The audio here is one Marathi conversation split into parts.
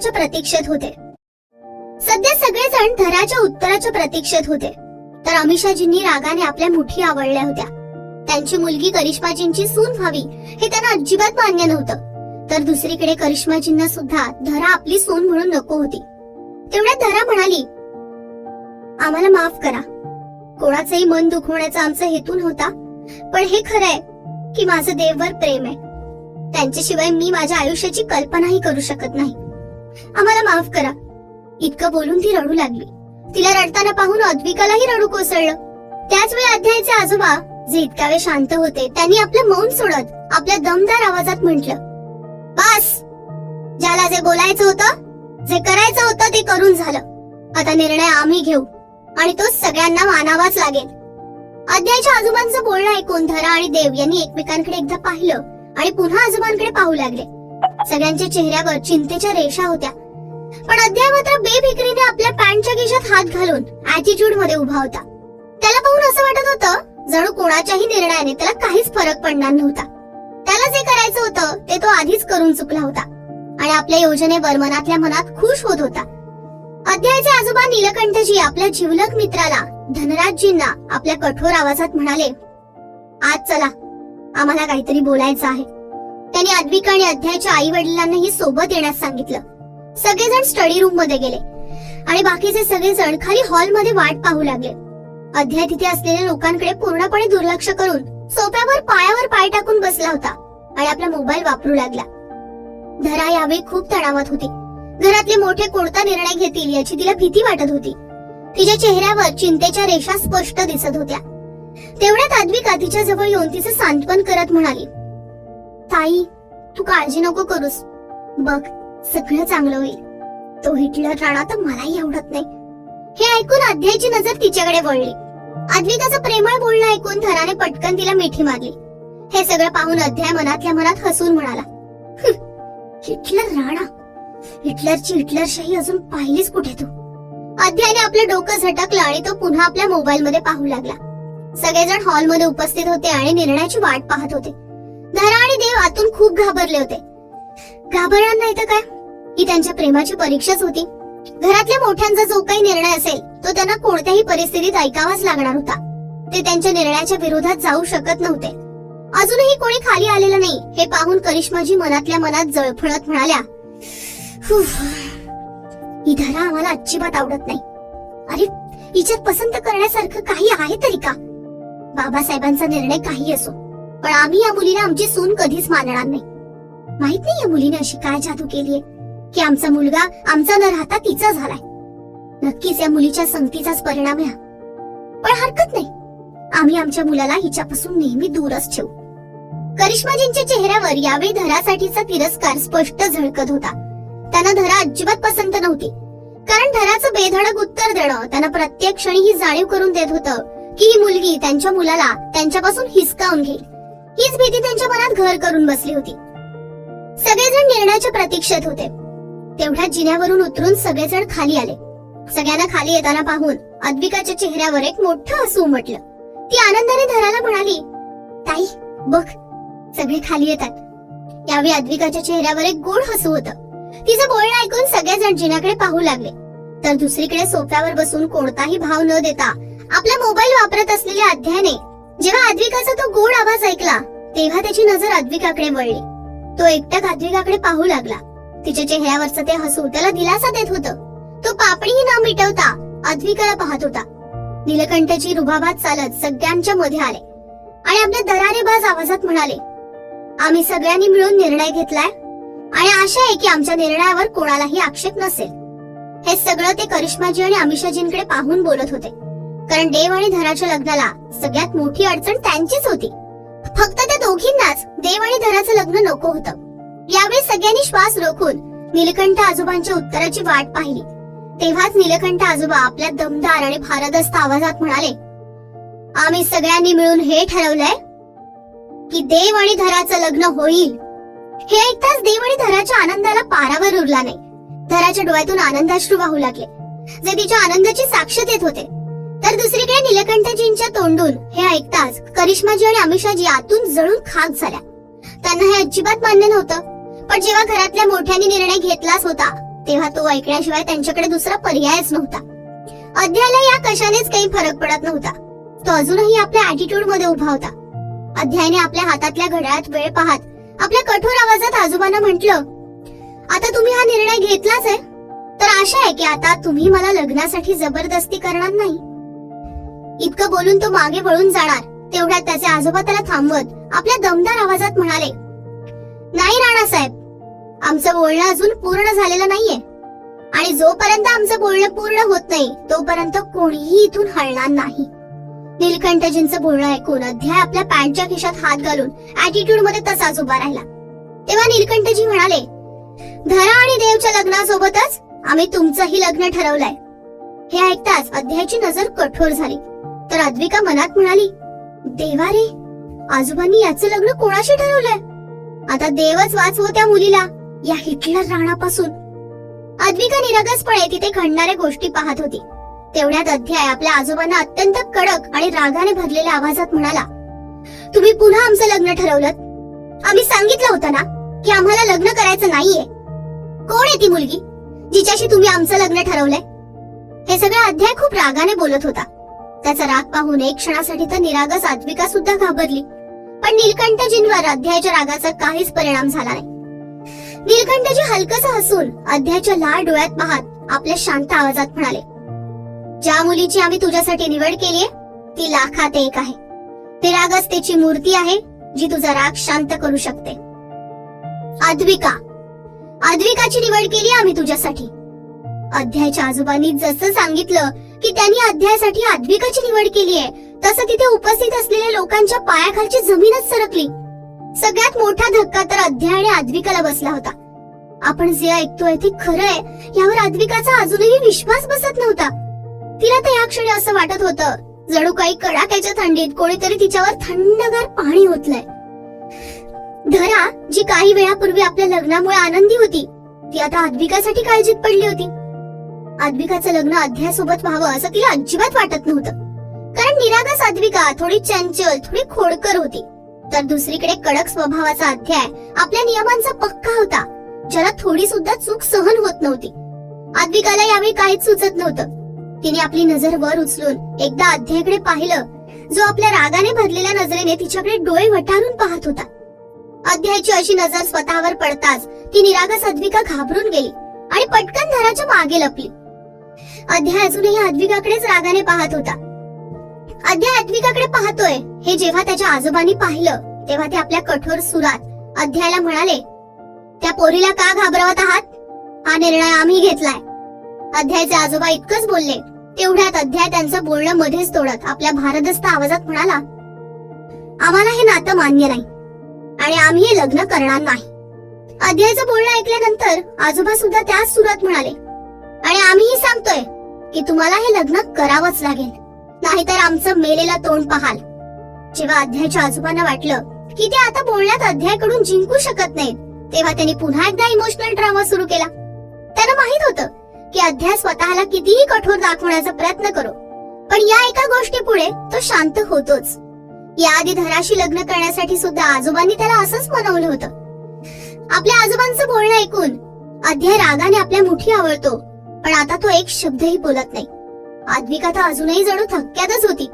उत्तराच्या प्रतीक्षेत होते. सध्या सगळेजण धराच्या उत्तराच्या प्रतीक्षेत होते. तर अमिषाजींनी रागाने आपल्या मुठी आवडल्या होत्या. त्यांची मुलगी करिश्माजींची सून व्हावी हे त्यांना अजिबात मान्य नव्हतं. तर दुसरीकडे करिश्माजींना सुद्धा धरा आपली सून म्हणून नको होती. तेवढ्यात धरा म्हणाली आम्हाला माफ करा. कोणाचंही मन दुखवण्याचा आमचा हेतू नव्हता. पण हे खरंय की माझं देववर प्रेम आहे. त्यांच्याशिवाय मी माझ्या आयुष्याची कल्पनाही करू शकत नाही. आम्हाला माफ करा. इतकं बोलून ती रडू लागली. तिला रडताना पाहून अद्विकालाही रडू कोसळलं. त्याच वेळी अध्यायचे आजोबा जे इतका वेळ शांत होते त्यांनी आपलं मौन सोडत आपल्या दमदार आवाजात म्हटलं बस! ज्याला जे बोलायचं होतं जे करायचं होतं ते करून झालं. आता निर्णय आम्ही घेऊ आणि तो सगळ्यांना मानावाच लागेल. अध्यायच्या आजोबांचं बोलणं ऐकून धरा आणि देव यांनी एकमेकांकडे एकदा पाहिलं आणि पुन्हा आजोबांकडे पाहू लागले. सगळ्यांच्या चेहऱ्यावर चिंतेच्या रेषा होत्या. पण अध्याय मात्र बेफिक्रीने आपल्या पॅन्टच्या खिशात हात घालून ऍटिट्यूडमध्ये उभा होता. त्याला पाहून असं वाटत होतं जणू कोणाच्याही निर्णयाने त्याला काहीच फरक पडणार नव्हता. त्याला जे करायचं होतं ते तो आधीच करून चुकला होता. आणि आपल्या योजनेवर मनातल्या मनात खुश होत होता. अध्यायाचे आजोबा नीलकंठजी आपल्या जीवलक मित्राला धनराजजींना आपल्या कठोर आवाजात म्हणाले आज चला आम्हाला काहीतरी बोलायचं आहे. त्यांनी अद्विका आणि अध्यायच्या आई वडिलांनाही सोबत येण्यास सांगितलं. सगळेजण स्टडी रूममध्ये गेले. आणि बाकीचे सगळेजण खाली हॉलमध्ये वाट पाहू लागले. अध्याय तिथे असलेल्या लोकांकडे पूर्णपणे दुर्लक्ष करून सोप्यावर पायावर पाय टाकून बसला होता आणि आपला मोबाईल वापरू लागला. धरा यावेळी खूप तणावात होती. घरातले मोठे कोणता निर्णय घेतील याची तिला भीती वाटत होती. तिच्या चेहऱ्यावर चिंतेच्या रेषा स्पष्ट दिसत होत्या. तेवढ्यात अद्विका तिच्या जवळ येऊन तिचं सांत्वन करत म्हणाली ताई तू काळजी नको करूस. बघ सगळं चांगलं होईल. तो हिटलर राणा तर मलाही आवडत नाही. हे ऐकून अध्यायची नजर तिच्याकडे वळली. अद्विकाचं प्रेमळ बोलणं ऐकून थराने पटकन तिला मिठी मारली. हे सगळं पाहून अध्याय मनातल्या मनात हसून म्हणाला हिटलर राणा हिटलरची हिटलरशाही अजून पाहिलीच कुठे तू? अध्यायने आपलं डोकं झटकलं आणि तो पुन्हा आपल्या मोबाईल मध्ये पाहू लागला. सगळेजण हॉलमध्ये उपस्थित होते आणि निर्णयाची वाट पाहत होते. धरा आणि देव आतून खूप घाबरले होते. घाबरणार नाही तर काय? ही त्यांच्या प्रेमाची परीक्षाच होती. घरातल्या मोठ्यांचा जो काही निर्णय असेल तो त्यांना कोणत्याही परिस्थितीत ऐकावाच लागणार होता. ते त्यांच्या निर्णयाच्या विरोधात जाऊ शकत नव्हते. अजूनही कोणी खाली आलेलं नाही हे पाहून करिश्माजी मनातल्या मनात जळफळत म्हणाल्या ही धरा आम्हाला अजिबात आवडत नाही. अरे हिच्यात पसंत करण्यासारखं काही आहे तरी का? बाबासाहेबांचा निर्णय काही असो पण आम्ही या मुलीला आमची सून कधीच मानणार नाही. माहीत नाही या मुलीने अशी काय जादू केलीये की आमचा मुलगा आमचा न राहता तिचा झालाय. नक्कीच या मुलीच्या संगतीचाच परिणाम आहे पण हरकत नाही. आम्ही आमच्या मुलाला हिच्यापासून नेहमी दूरच ठेवू. करिश्माजींच्या चेहऱ्यावर यावेळी धरासाठीचा तिरस्कार स्पष्ट झळकत होता. त्यांना धरा अजिबात पसंत नव्हती. कारण धराचं बेधडक उत्तर देणं त्यांना प्रत्येक क्षणी ही जाणीव करून देत होतं की ही मुलगी त्यांच्या मुलाला त्यांच्यापासून हिसकावून घेईल. हीच भीती त्यांच्या मनात घर करून बसली होती. सगळेजण निर्णयाच्या प्रतीक्षेत होते. तेवढ्या जिन्यावरून उतरून सगळेजण खाली आले. सगळ्यांना खाली येताना पाहून अद्विकाच्या चेहऱ्यावर एक मोठं हसू उमटलं. ती आनंदाने धराला म्हणाली ताई बघ सगळे खाली येतात. यावेळी अद्विकाच्या चेहऱ्यावर एक गोड हसू होत. तिचं बोलणं ऐकून सगळेजण जिन्याकडे पाहू लागले. तर दुसरीकडे सोफ्यावर बसून कोणताही भाव न देता आपला मोबाईल वापरत असलेल्या अध्याने जेव्हा अद्विकाचा तो गोड आवाज ऐकला तेव्हा त्याची नजर अद्विकाकडे वळली. तो एकटक अद्विकाकडे पाहू लागला. तिच्या चेहऱ्यावरचं ते हसू त्याला दिलासा देत होतं. तो पापणीही न मिटवता अद्विकाला पाहत होता. नीलकंठची रुबाबात चालत सगळ्यांच्या मध्ये आले आणि आपल्या दरारेबाज आवाजात म्हणाले आम्ही सगळ्यांनी मिळून निर्णय घेतलाय आणि आशा आहे की आमच्या निर्णयावर कोणालाही आक्षेप नसेल. हे सगळं ते करिश्माजी आणि अमिषाजींकडे पाहून बोलत होते. कारण देव आणि धराच्या लग्नाला सगळ्यात मोठी अडचण त्यांचीच होती. फक्त त्या दोघींनाच देव आणि धराचं लग्न नको होतं. यावेळी सगळ्यांनी श्वास रोखून नीलकंठ आजोबांच्या उत्तराची वाट पाहिली. तेव्हाच नीलकंठ आजोबा आपल्या दमदार आणि भारदस्त आवाजात म्हणाले आम्ही सगळ्यांनी मिळून हे ठरवलंय की देव आणि धराचं लग्न होईल. हे ऐकताच देव आणि धराच्या आनंदाला पारावर उरला नाही. धराच्या डोळ्यातून आनंदाश्रू वाहू लागले. जे तिच्या आनंदाची साक्ष देत होते. तर दुसरीकडे नीलकंठजींच्या तोंडून हे ऐकताच करिश्माजी आणि अमिषाजी आतून जळून खाक झाल्या. त्यांना हे अजिबात मान्य नव्हतं पण जेव्हा घरातल्या मोठ्यांनी निर्णय घेतलाच होता तेव्हा तो ऐकण्याशिवाय त्यांच्याकडे दुसरा पर्यायच नव्हता. अध्यायला या कशानेच काही फरक पडत नव्हता. तो अजूनही आपल्या अॅटिट्यूडमध्ये उभा होता. अध्यायने आपल्या हातातल्या घड्याळात वेळ पाहत आपल्या कठोर आवाजात आजोबांना म्हटलं आता तुम्ही हा निर्णय घेतलाच आहे? तर आशा आहे की आता तुम्ही मला लग्नासाठी जबरदस्ती करणार नाही. इतकं बोलून तो मागे वळून जाणार. तेवढ्यात त्याचे आजोबा त्याला थांबवत आपल्या दमदार आवाजात म्हणाले नाही राणा साहेब आमचं बोलणं अजून पूर्ण झालेलं नाहीये. आणि जोपर्यंत आमचं बोलणं पूर्ण होत नाही तोपर्यंत कोणीही इथून हलणार नाही. नीलकंठजींचं बोलणं ऐकून अध्याय आपल्या पॅन्टच्या खिशात हात घालून ऍटिट्यूडमध्ये तसाच उभा राहिला. तेव्हा नीलकंठजी म्हणाले धरा आणि देवच्या लग्नासोबतच आम्ही तुमचंही लग्न ठरवलंय. हे ऐकताच अध्यायाची नजर कठोर झाली. तर अद्विका मनात म्हणाली देवा रे आजोबांनी याचं लग्न कोणाशी ठरवलंय? आता देवच वाचवो त्या मुलीला या हिटलर राणापासून. अद्विका निरगसपणे तिथे घडणाऱ्या गोष्टी पाहत होती. तेवढ्यात अध्याय आपल्या आजोबांना अत्यंत कडक आणि रागाने भरलेल्या आवाजात म्हणाला तुम्ही पुन्हा आमचं लग्न ठरवलं आम्ही सांगितलं होतं ना की आम्हाला लग्न करायचं नाहीये. कोण आहे ती मुलगी जिच्याशी तुम्ही आमचं लग्न ठरवलंय? हे सगळं अध्याय खूप रागाने बोलत होता. त्याचा राग पाहून एक क्षणासाठी तर निरागस आद्विका सुद्धा घाबरली. पण नीलकंठजींवर अध्यायाच्या रागाचा काहीच परिणाम झाला नाही. नीलकंठजी हलकस हसून अध्यायाच्या लाल डोळ्यात पाहत आपल्या शांत आवाजात म्हणाले ज्या मुलीची आम्ही तुझ्यासाठी निवड केलीये ती लाखात एक आहे. निरागसतेची मूर्ती आहे जी तुझा राग शांत करू शकते. अद्विका अद्विकाची निवड केली आम्ही तुझ्यासाठी. अध्यायाच्या आजोबांनी जसं सांगितलं की त्यांनी अध्यायासाठी आद्विकाची निवड केली आहे. तसं तिथे उपस्थित असलेल्या लोकांच्या पायाखालची जमीनच सरकली. सगळ्यात मोठा धक्का तर अध्याय आणि आद्विकाला बसला होता. आपण जे ऐकतोय ते खरं आहे यावर आद्विकाचा अजूनही विश्वास बसत नव्हता. तिला तर या क्षणी असं वाटत होतं जणू काही कडाक्याच्या थंडीत कोणीतरी तिच्यावर थंडगार पाणी ओतलंय. धरा जी काही वेळापूर्वी आपल्या लग्नामुळे आनंदी होती ती आता आद्विकासाठी काळजीत पडली होती. आद्विकाचं लग्न अध्यासोबत व्हावं असं तिला अजिबात वाटत नव्हतं. कारण निरागस आद्विका थोडी चंचल थोडी खोडकर होती. तर दुसरीकडे कडक स्वभावाचा अध्याय आपल्या नियमांचा पक्का होता ज्याला थोडी सुद्धा चूक सहन होत नव्हती. आद्विकाला यावेळी काहीच सुचत नव्हतं. तिने आपली नजर वर उचलून एकदा अध्यायाकडे पाहिलं जो आपल्या रागाने भरलेल्या नजरेने तिच्याकडे डोळे वटारून पाहत होता. अध्यायाची अशी नजर स्वतःवर पडताच ती निरागस अद्विका घाबरून गेली आणि पटकन घराच्या मागे लपली. अध्याय अजूनही अद्विकाकडेच रागाने पाहत होता. अध्याय अद्विकाकडे पाहतोय. हे जेव्हा त्याच्या आजोबांनी पाहिलं तेव्हा ते आपल्या कठोर सुरात अध्यायाला म्हणाले त्या पोरीला का घाबरवत आहात? हा निर्णय आम्ही घेतलाय. अध्यायचे आजोबा इतकंच बोलले तेवढ्यात अध्याय त्यांचं बोलणं मध्येच तोडत आपल्या भारदस्त आवाजात म्हणाला आम्हाला हे नातं मान्य नाही आणि आम्ही हे लग्न करणार नाही. अध्यायचं बोलणं ऐकल्यानंतर आजोबा सुद्धा त्याच सुरात म्हणाले आणि आम्हीही सांगतोय की तुम्हाला हे लग्न करावंच लागेल. नाहीतर आमचं मेलेलं तोंड पाहाल. जेव्हा अध्यायच्या आजोबांना वाटलं की ते आता बोलण्यात अध्यायकडून जिंकू शकत नाहीत तेव्हा त्यांनी पुन्हा एकदा इमोशनल ड्रामा सुरू केला. त्यांना माहीत होतं की अध्याय स्वतःला कितीही कठोर दाखवण्याचा प्रयत्न करो पण या एका गोष्टी पुढे तो शांत होतोच. याआधी धराशी लग्न करण्यासाठी सुद्धा आजोबांनी त्याला असंच मनवलं होतं. आपल्या आजोबांचं बोलणं ऐकून अध्याय रागाने आपल्या मुठी आवळतो. पण आता तो एक शब्दही बोलत नाही. आद्विका तर अजूनही जणू थक्क्यातच होती.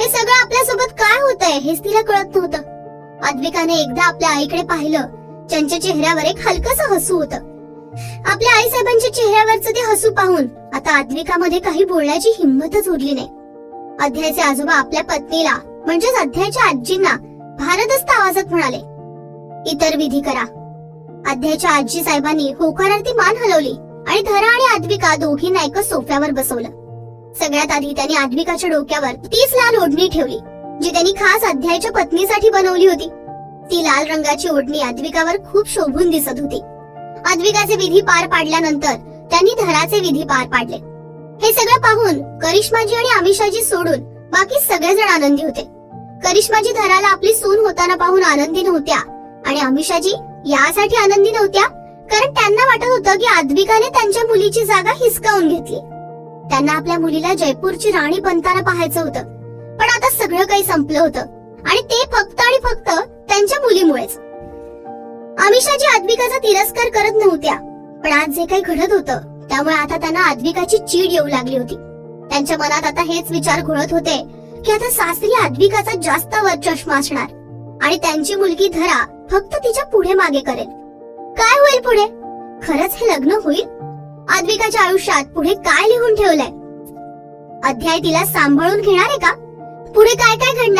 हे सगळं आपल्यासोबत काय होतंय हेच तिला कळत नव्हतं. आद्विकाने एकदा आपल्या आईकडे पाहिलं त्यांच्या चेहऱ्यावर एक हलकस हसू होत. आपल्या आई साहेबांच्या चेहऱ्यावरचं ते हसू पाहून आता आद्विकामध्ये काही बोलण्याची हिंमतच उरली नाही. अध्यायचे आजोबा आपल्या पत्नीला म्हणजेच अध्यायच्या आजींना भारदस्त आवाजात म्हणाले इतर विधी करा. अध्यायच्या आजी साहेबांनी होकारार्थी मान हलवली. आणि धरा आणि आद्विका दोघींना एका सोफ्यावर बसवलं. सगळ्यात आधी त्याने आद्विकाच्या डोक्यावर तीच लाल ओढणी ठेवली जी त्यांनी खास अध्यायच्या पत्नीसाठी बनवली होती. ती लाल रंगाची ओढणी आद्विकावर खूप शोभून दिसत होती. आद्विकाचे विधी पार पाडल्यानंतर त्यांनी धराचे विधी पार पाडले. हे सगळं पाहून करिश्माजी आणि आमिषाजी सोडून बाकी सगळेजण आनंदी होते. करिश्माजी धराला आपली सून होताना पाहून आनंदी नव्हत्या आणि अमिषाजी यासाठी आनंदी नव्हत्या कारण त्यांना होतं की आद्विकाने त्यांच्या मुलीची जागा हिसकावून घेतली. त्यांना आपल्या मुलीला जयपूरची राणी बनताना पाहायचं होतं. पण आता सगळं काही संपलं होतं. आणि ते फक्त आणि फक्त त्यांच्या मुलीमुळेच. अमिषाजी आद्विकाचा तिरस्कार करत नव्हत्या. पण आज जे काही घडत होतं त्यामुळे आता त्यांना आद्विकाची चीड येऊ लागली होती. त्यांच्या मनात आता हेच विचार घोळत होते की आता सासरी आद्विकाचा जास्त वर्चष्मा असणार. आणि त्यांची मुलगी धरा फक्त तिच्या पुढे मागे करेल. काय होईल पुढे? खरंच हे लग्न होईल? आद्विकाच्या आयुष्यात पुढे काय लिहून ठेवलंय? अध्याय तिला सांभाळून घेणार आहे का? पुढे काय काय घडणार?